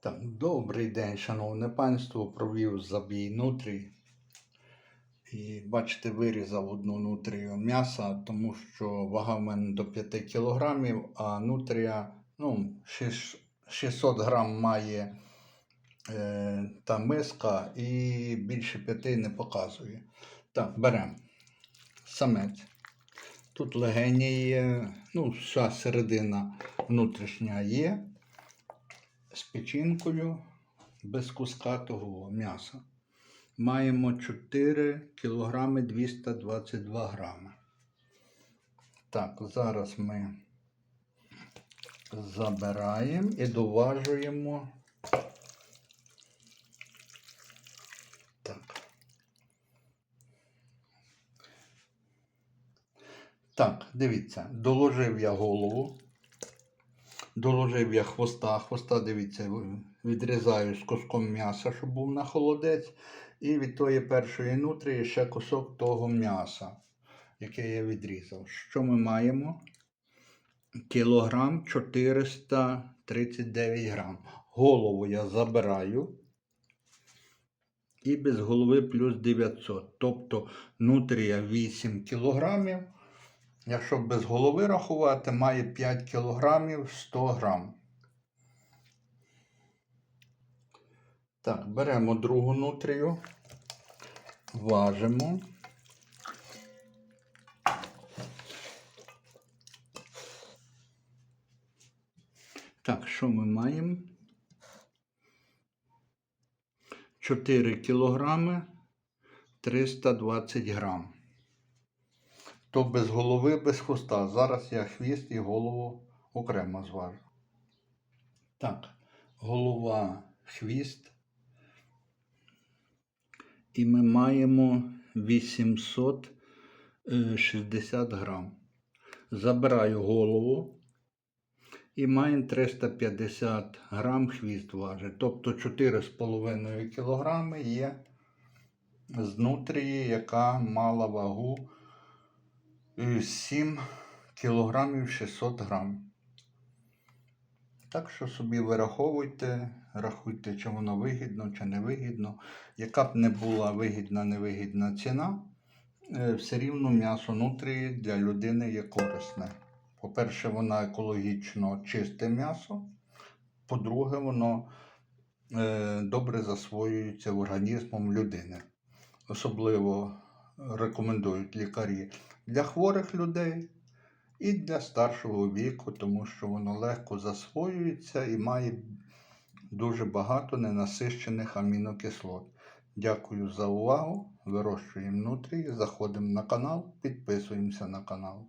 Так, добрий день, шановне панство. Провів забій нутрій. І бачите, вирізав одну нутрію м'яса, тому що вага в мене до 5 кілограмів, а нутрія ну, 600 грам має е, та миска і більше 5 не показує. Так, беремо самець. Тут легені є, ну, вся середина внутрішня є з печінкою без куска того м'яса. Маємо 4 кг 222 грами. Так, зараз ми забираємо і доважуємо. Так. Так, дивіться, доложив я голову. Доложив я хвоста. Хвоста, дивіться, відрізаю з куском м'яса, щоб був на холодець. І від тої першої нутрії ще кусок того м'яса, яке я відрізав. Що ми маємо? Кілограм 439 грам. Голову я забираю. І без голови плюс 900. Тобто нутрія 8 кілограмів. Якщо без голови рахувати, має 5 кілограмів 100 грам. Так, беремо другу нутрію, важимо. Так, що ми маємо? 4 кілограми 320 грам. То без голови, без хвоста. Зараз я хвіст і голову окремо зважу. Так, голова, хвіст. І ми маємо 860 грам. Забираю голову і маємо 350 грам хвіст важить. Тобто 4,5 кг є з яка мала вагу е, 7 кг 600 грам. Так що собі вираховуйте, рахуйте, чи воно вигідно, чи не вигідно. Яка б не була вигідна, невигідна ціна, е, все рівно м'ясо нутрії для людини є корисне. По-перше, воно екологічно чисте м'ясо. По-друге, воно е, добре засвоюється організмом людини. Особливо рекомендують лікарі для хворих людей і для старшого віку, тому що воно легко засвоюється і має дуже багато ненасищених амінокислот. Дякую за увагу. Вирощуємо нутрії, заходимо на канал, підписуємося на канал.